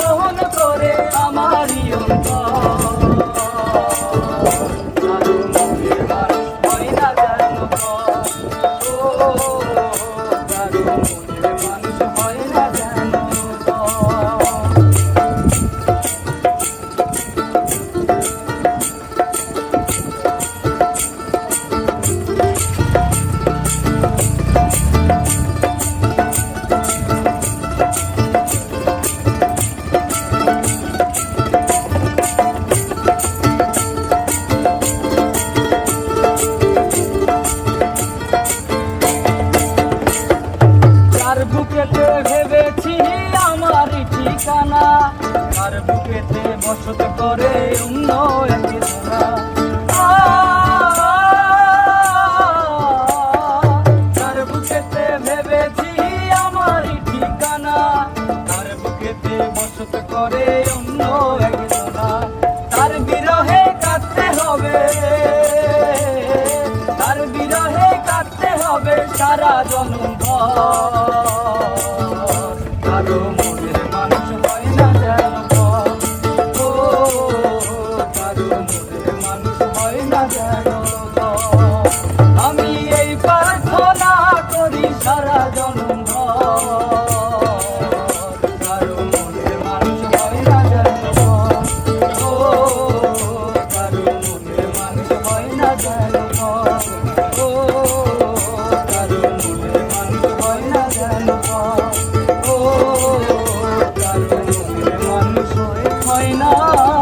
গ্রহণ করে আমারই অন্তর। বুকেতে বসত করে উন্নয়ন তার বুকেতে ভেবেছি আমার ঠিকানা। তার বুকেতে বসত করে অন্য এক তার বিরহে কাঁদতে হবে। তার বিরহে কাঁদতে হবে সারা জন্ম 啊啊